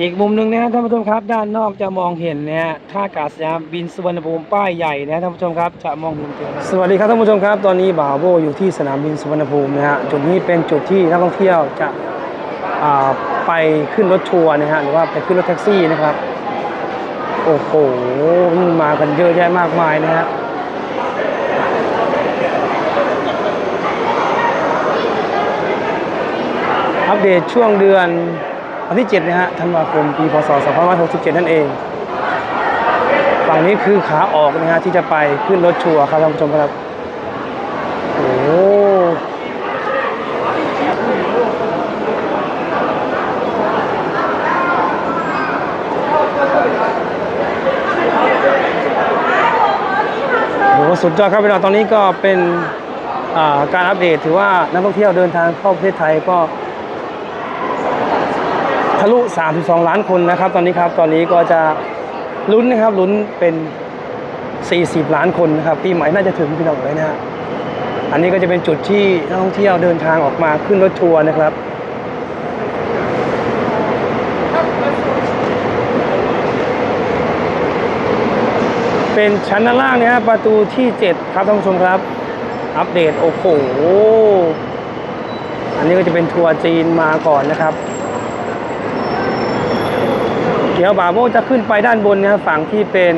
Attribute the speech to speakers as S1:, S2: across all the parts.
S1: อีกมุมหนึ่งนะท่านผู้ชมครับ ด้านนอกจะมองเห็นเนะฮะท่าอากาศยานบินสุวรรณภูมิป้ายใหญ่นะท่านผู้ชมครับจะมองเห็นสวัสดีครับท่านผู้ชมครับตอนนี้บ่าวโบอยู่ที่สนามบินสุวรรณภูมินะฮะจุดนี้เป็นจุดที่นักท่องเที่ยวจะไปขึ้นรถทัวร์นะฮะหรือว่าไปขึ้นรถแท็กซี่นะครับโอ้โหนี่มากันเยอะแยะมากมายนะฮะอัปเดตช่วงเดือน วันที่7นะฮะธันวาคมปีพศ2567 นั่นเอง ฝั่งนี้คือขาออกนะฮะที่จะไปขึ้นรถชัวร์ครับท่านผู้ชมครับ โอ้โหสุดยอดครับพี่น้องตอนนี้ก็เป็นาการอัปเดตถือว่านักท่องเที่ยวเดินทางเข้าประเทศไทยก็ ทะลุ 32 ล้านคนนะครับ ตอนนี้ครับ ตอนนี้ก็จะลุ้นนะครับ ลุ้นเป็น 40 ล้านคนนะครับปีใหม่น่าจะถึงพี่น้องเลยนะฮะ อันนี้ก็จะเป็นจุดที่นักท่องเที่ยวเดินทางออกมาขึ้นรถทัวร์นะครับเป็นชั้นด้านล่างนะฮะประตูที่ 7 ครับท่านผู้ชมครับ อัปเดตโอ้โห อันนี้ก็จะเป็นทัวร์จีนมาก่อนนะครับ เดี๋ยวบาโมจะขึ้นไปด้านบนนะครับฝั่งที่เป็น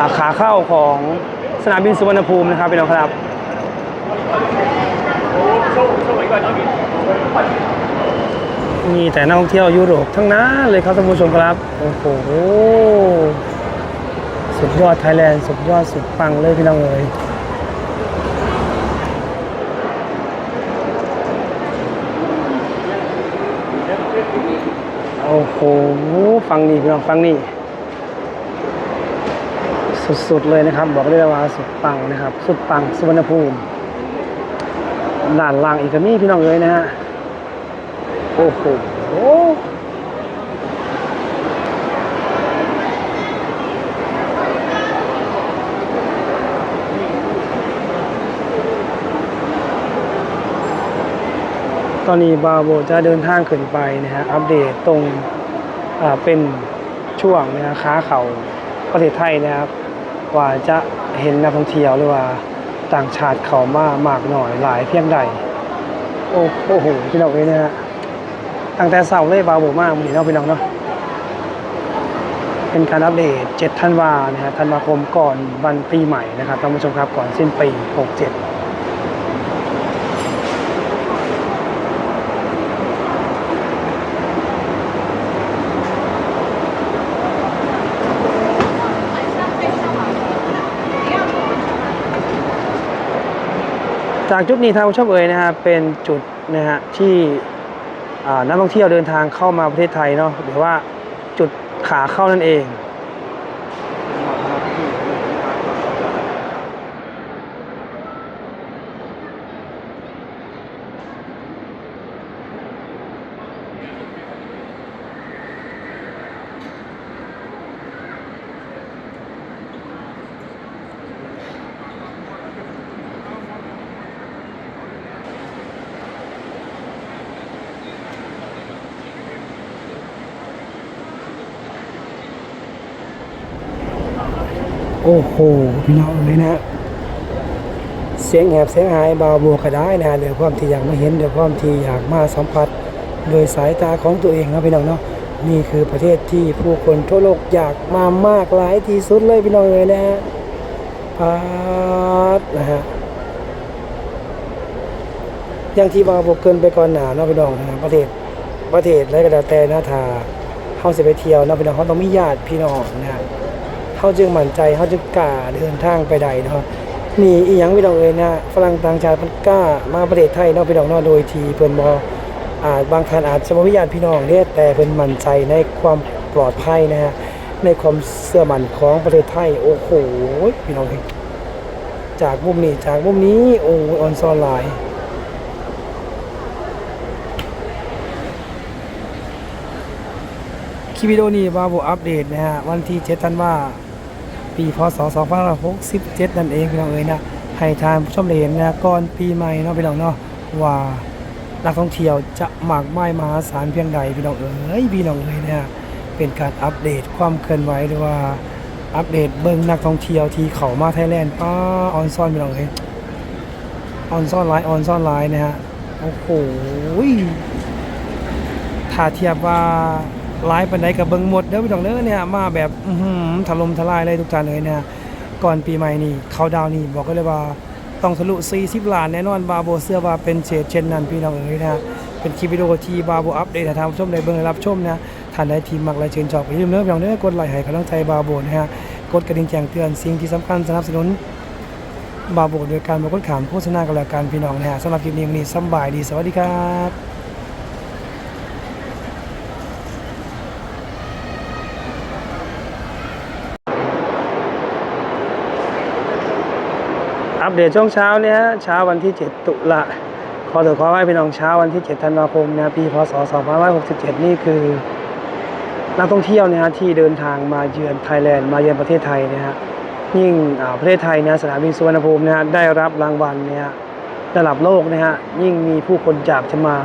S1: าขาเข้าของสนามบินสุวรรณภูมินะครับพี่น้องครับมีแต่นักท่องเที่ยวยุโรปทั้งนั้นเลยครับท่านผู้ชมครับ โอ้โห สุดยอดไทยแลนด์ สุดยอดสุดปังเลยพี่น้องเลย โอ้โหฟังนี่พี่น้องฟังนี่สุดๆเลยนะครับ บอกได้เลยว่าสุดปังนะครับ สุดปังสุวรรณภูมิด้านล่างอีกก็มีพี่น้องเลยนะฮะโอ้โหตอนนี้บาโบจะเดินทางขึ้นไปนะฮะอัปเดตตรง เป็นช่วงนะฮะค้าเขาประเทศไทยนะครับว่าจะเห็นนักท่องเที่ยวหรือว่าต่างชาติเขามามากหน่อยหลายเพียงใด โอ้โหพี่น้องเอ้ยนะฮะตั้งแต่เสาร์เลยบาโบมากมีน้องพี่น้องเนาะเป็นการอัปเดต7ธันวานะฮะธันวาคมก่อนวันปีใหม่นะครับท่านผู้ชมครับก่อนสิ้นปี 67 จากจุดนี้ทางชอบเอ่ยนะฮะเป็นจุดนะฮะที่นักท่องเที่ยวเดินทางเข้ามาประเทศไทยเนาะหรือว่าจุดขาเข้านั่นเอง โอ้โหพี่น้องเลยนะเสียงแหบเสียงหายเบาบัวก็ได้นะเดี๋ยวความที่อยากมาเห็นเดี๋ยวความที่อยากมาสัมผัส โดยสายตาของตัวเองนะพี่น้องเนาะนี่คือประเทศที่ผู้คนทั่วโลกอยากมามากหลายที่สุดเลยพี่น้องเลยนะฮะพาดนะฮะอย่างที่บาบอกเกินไปก่อนหนาเนาะพี่น้องนะฮะประเทศประเทศอะไรก็แล้วแต่นะถ้าเฮาสิไปเที่ยวเนาะพี่น้องเขาต้องมีญาติพี่น้องนะ เขาจึงมั่นใจเขาจึงกล้าเดินทางไปใดเนาะนี่อีหยังพี่น้องเอ้ยนะฝรั่งต่างชาติมันกล้ามาประเทศไทยเนาะพี่น้องเนาะโดยที่เพิ่นบ่อาจบางท่านอาจจะบ่มีญาติพี่น้องเด้แต่เพิ่นมั่นใจในความปลอดภัยนะฮะในความเชื่อมั่นของประเทศไทยโอ้โหพี่น้องเอ้ยจากมุมนี้จากมุมนี้โอ้ยออนซอนหลายคลิปวิดีโอนี้ว่าผมอัปเดตนะฮะวันที่7ธันวา ปีพศ2567 นั่นเองพี่น้องเอ๋ยนะให้ทานผู้ชมเห็นนะก่อนปีใหม่เนาะพี่น้องเนาะว่านักท่องเที่ยวจะหมากไมายมหาศาลเพียงใดพี่น้องเอ๋ยพี่น้องเอ๋ยเนี่ยเป็นการอัปเดตความเคลื่อนไหวหรือว่าอัปเดตเบิ่งนักท่องเที่ยวที่เข้ามาไทยแลนด์ป้าออนซอนพี่น้องเอ๋ยออนซอนไลน์ออนซอนไลน์นะฮะโอ้โหถ้าเทียบว่า ลฟ์ปันใดกับเบิงหมดเด้อพี่น้องเด้อเนี่ยมาแบบถล่มทลายเลยทุกท่านเลยเนี่ยก่อนปีใหม่นี่เขาดาวนี่บอกกันเลยว่าต้องทะลุ 40 ล้านแน่นอนบาโบเสื้อว่าเป็นเฉดเช่นนั้นพี่น้องเอ๋ยนะเป็นคลิปวิดีโอที่บาโบอัปเดตทางผู้ชมได้เบิ่งรับชมนะท่านใดที่มักและชื่นชอบอย่าลืมเด้อพี่น้องเด้อกดไลค์ให้กำลังใจบาโบนะฮะกดกระดิ่งแจ้งเตือนสิ่งที่สำคัญสนับสนุนบาโบโดยการบอกดขามโฆษณากับรายการพี่น้องนะฮะสำหรับคลิปนี้วันนี้สบายดีสวัสดีครับ อัปเดตช่วงเช้าเนี่ยฮะเช้าวันที่ 7 ตุลาขอถือขอให้พี่น้องเช้าวันที่ 7 ธันวาคมนะปีพศ 2567 นี่คือนักท่องเที่ยวนี่ยฮะที่เดินทางมาเยือนไทยแลนด์มาเยือนประเทศไทยเนี่ยฮะยิ่งอ่าประเทศไทยเนี่ยสนามบินสุวรรณภูมินี่ยฮะได้รับรางวัลเนี่ยฮะระดับโลกนะฮะยิ่งมีผู้คนจากจะมา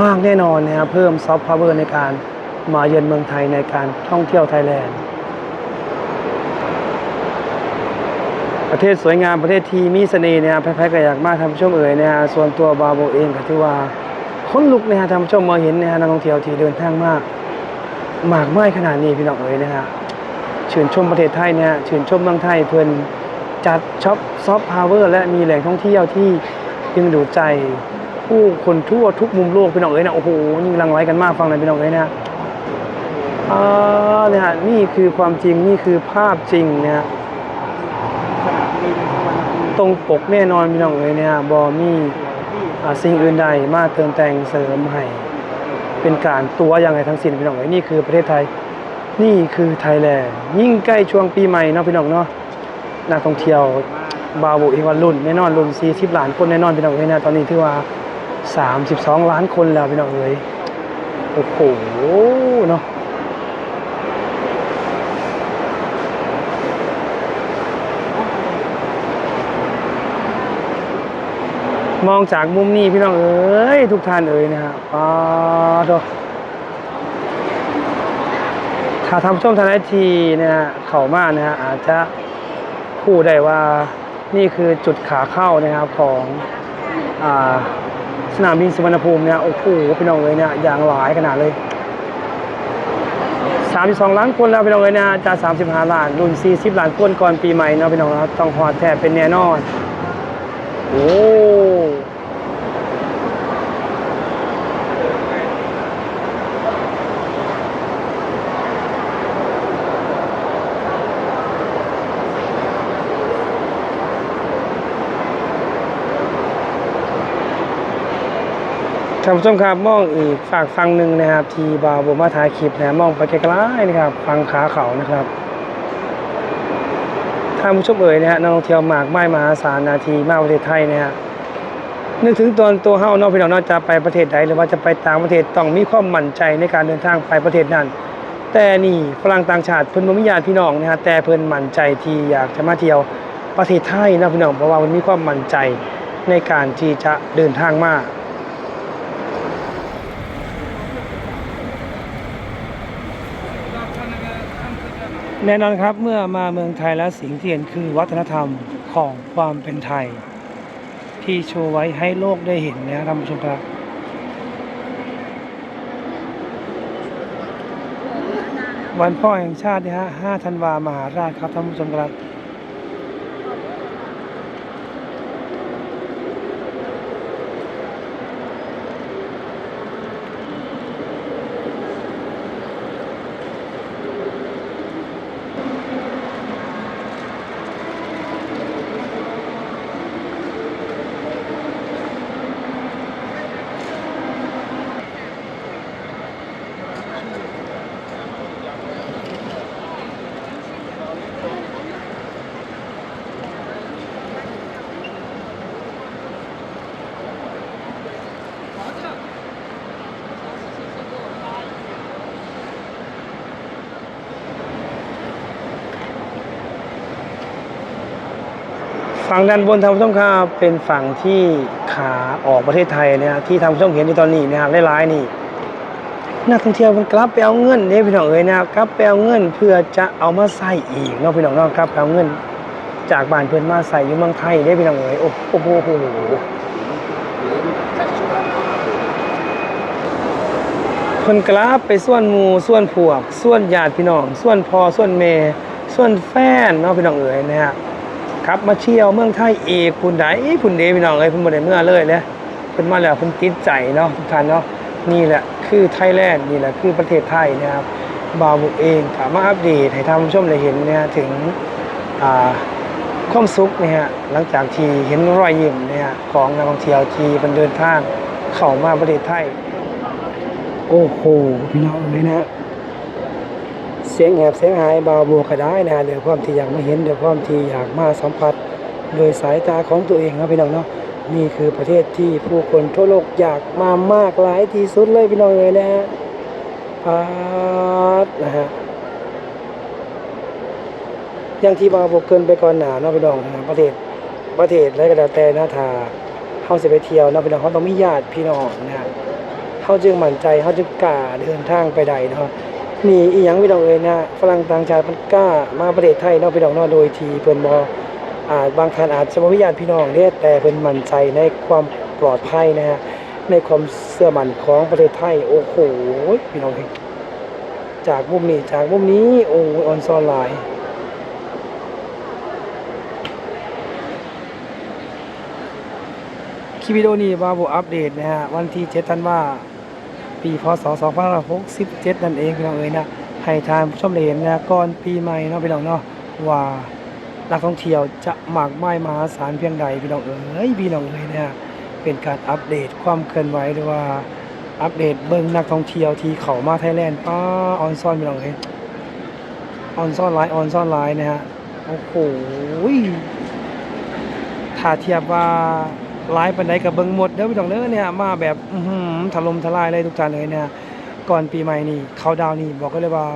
S1: มากแน่นอนนะฮะเพิ่มซอฟต์พาวเวอร์ในการมาเยือนเมืองไทยในการท่องเที่ยวไทยแลนด์ ประเทศสวยงามประเทศที่มีเสน่ห์เนี่ยแพ้ๆก็อยากมากท่านผู้ชมเอ่ยนะฮะส่วนตัวบาโบเองก็ถือว่าคนลุกนะฮะท่านผู้ชมมาเห็นนะฮะนักท่องเที่ยวที่เดินทางมากมากมายขนาดนี้พี่น้องเอ๋ยนะฮะชื่นชมประเทศไทยเนี่ยชื่นชมเมืองไทยเพิ่นจัดช็อปซอฟต์พาวเวอร์และมีแหล่งท่องเที่ยวที่ดึงดูดใจผู้คนทั่วทุกมุมโลกพี่น้องเอ๋ยนะโอ้โหยิ่งลังไหลกันมากฟังเลยพี่น้องเอ๋ยนะฮะอ่าเนี่ยนี่คือความจริงนี่คือภาพจริงนะฮะ ตรงปกแน่นอนพี่น้องเอ๋ยเนี่ยบอมี่สิ่งอื่นใดมาเติมแต่งเสริมให้เป็นการตัวอย่างไรทั้งสิ้นพี่น้องเอ๋ยนี่คือประเทศไทยนี่คือไทยแลนด์ยิ่งใกล้ช่วงปีใหม่เนาะพี่น้องเนาะนักท่องเที่ยวบาโบเองว่ารุ่นแน่นอนรุ่น40ล้านคนแน่นอนพี่น้องเอ๋ยนะตอนนี้ถือว่า 32 ล้านคนแล้วพี่น้องเอ๋ยโอ้โหเนาะ มองจากมุมนี้พี่น้องเอ๋ยทุกท่านเอ๋ยนะฮะป้าดถ้าทำช่วงทางไอทีเนี่ยฮะเข้ามานะฮะอาจจะพูดได้ว่านี่คือจุดขาเข้านะครับของอ่าสนามบินสุวรรณภูมิเนี่ยโอ้โหพี่น้องเอ๋ยเนี่ยอย่างหลายขนาดเลย 32 ล้านคนแล้วพี่น้องเอ๋ยนะจาก35 ล้านรุ่น40 ล้านคนก่อนปีใหม่เนาะพี่น้องเนาะต้องหอดแทบเป็นแน่นอน โอ้ ท่านผู้ชมครับมองอีกฝากฟังหนึ่งนะครับ ที่บาวบมาถ่ายคลิปนะมองไปไกลๆนะครับ ฟังขาเขานะครับท่านผู้ชมเอ่ยนะฮะนักท่องเที่ยวมากไมายมหาศาลนาทีมาประเทศไทยนะฮะนึกถึงตอนตัวเฮานอกพี่น้องนอกจะไปประเทศใดหรือว่าจะไปต่างประเทศต้องมีความมั่นใจในการเดินทางไปประเทศนั้น แต่นี่ฝรั่งต่างชาติเพิ่นบ่มีญาติพี่น้องนะฮะแต่เพิ่นมั่นใจที่อยากจะมาเที่ยวประเทศไทยนะพี่น้องเพราะว่ามันมีความมั่นใจในการที่จะเดินทางมา แน่นอนครับเมื่อมาเมืองไทยแล้วสิ่งที่เห็นคือวัฒนธรรมของความเป็นไทย ที่โชว์ไว้ให้โลกได้เห็นนะครับท่านผู้ชมครับวันพ่อแห่งชาตินะฮะ 5 ธันวามหาราชครับท่านผู้ชมครับ ฝั่งด้านบนทางผู้ชมครับเป็นฝั่งที่ขาออกประเทศไทยเนี่ยที่ทางผู้ชมเห็นอยู่ตอนนี้นะครับหลายๆนี่นักท่องเที่ยวมันกลับไปเอาเงินเนี่ยพี่น้องเอ้ยนะครับกลับไปเอาเงินเพื่อจะเอามาใส่อีกเนาะพี่น้องเนาะกลับไปเอาเงิน จากบ้านเพื่อนมาใส่อยู่เมืองไทยได้พี่น้องเอ้ยโอ้โหโอ้โหเพิ่นกลับไปส่วนหมูส่วนพวกส่วนญาติพี่น้องส่วนพ่อส่วนแม่ส่วนแฟนเนาะพี่น้องเอ๋ยนะฮะ ครับมาเที่ยวเมืองไทยเอกพุ่นใดพุ่นเดพี่น้องเอ้ยเพุ่นบ่ได้เมื่อเลยเลยเพิ่นมาแล้วเพิ่นติดใจเนาะทุกท่านเนาะนี่แหละคือไทยแลนด์นี่แหละคือประเทศไทยนะครับบาวบุกเองก็มาอัปเดตให้ท่านผู้ชมได้เห็นเนี่ยถึงความสุขเนี่ยฮะหลังจากที่เห็นรอยยิ้มเนี่ยของนักท่องเที่ยวที่เพิ่นเดินทางเข้ามาประเทศไทย โอ้โหพี่น้องเลยนะ เสียงแหบเสียงหายบาบัวก็ได้นะฮะเดี๋ยวความที่อยากมาเห็นเดี๋ยวความที่อยากมาสัมผัสโดยสายตาของตัวเองครับพี่น้องเนาะนี่คือประเทศที่ผู้คนทั่วโลกอยากมามากหลายที่สุดเลยพี่น้องเลยนะฮะพาดนะฮะอย่างที่บาบัวเกินไปก่อนหนาเนาะพี่น้องนะประเทศประเทศอะไรก็แล้วแต่นะถ้าเฮาสิไปเที่ยวเนาะพี่น้องเขาต้องมีญาติพี่น้องนะฮะเขาจึงมั่นใจเขาจึงกล้าเดินทางไปใดเนาะ มีอีหยังพี่น้องเอ้ยนะฝรั่งต่างชาติมันกล้ามาประเทศไทยเนาะพี่น้องเนาะโดยที่เพิ่นบ่อาจบางท่านอาจจะบ่มีญาติพี่น้องเด้แต่เพิ่นมั่นใจในความปลอดภัยนะฮะในความเชื่อมั่นของประเทศไทยโอ้โหพี่น้องเอ้ยจากมุมนี้จากมุมนี้โอ้ออนซอนหลายคลิปวิดีโอนี้บาบ่อัปเดตนะฮะวันที่7ธันวา ปีพศ2567 นั่นเองพี่น้องเอ๋ยนะให้ทานผู้ชมเห็นนะก่อนปีใหม่เนาะพี่น้องเนาะว่านักท่องเที่ยวจะหมากไมายมหาศาลเพียงใดพี่น้องเอ๋ยพี่น้องเอ๋ยนะเป็นการอัปเดตความเคลื่อนไหวหรือว่าอัปเดตเบิ่งนักท่องเที่ยวที่เข้ามาไทยแลนด์ป้าออนซ่อนพี่น้องเอ๋ยออนซ่อนไลน์ออนซ่อนไลน์นะฮะโอ้โหถ้าเทียบว่า ลายปันไดกับเบิงหมดเด้อพี่น้องเด้อเนี่ยมาแบบถล่มทลายเลยทุกท่านเลยเนี่ยก่อนปีใหม่นี่เขาดาวนี่บอกก็เลยว่า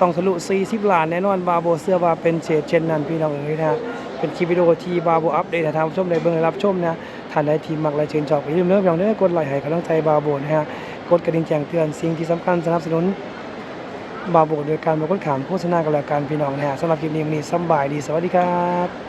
S1: ต้องทะลุ 40 ล้านแน่นอนบาโบเสื้อว่าเป็นเฉดเช่นนั้นพี่น้องเอ๋ยนะเป็นคลิปวิดีโอที่บาโบอัปเดตทานผู้ชมได้เบิ่งได้รับชมนะท่านใดที่มักและชื่นชอบอย่าลืมเด้อพี่น้องเด้อกดไลค์ให้กำลังใจบาโบนะฮะกดกระดิ่งแจ้งเตือนสิ่งที่สำคัญสนับสนุนบาโบโดยการบ่กดขามโฆษณากันแล้วกันพี่น้องนะฮะสำหรับคลิปนี้วันนี้สบายดีสวัสดีครับ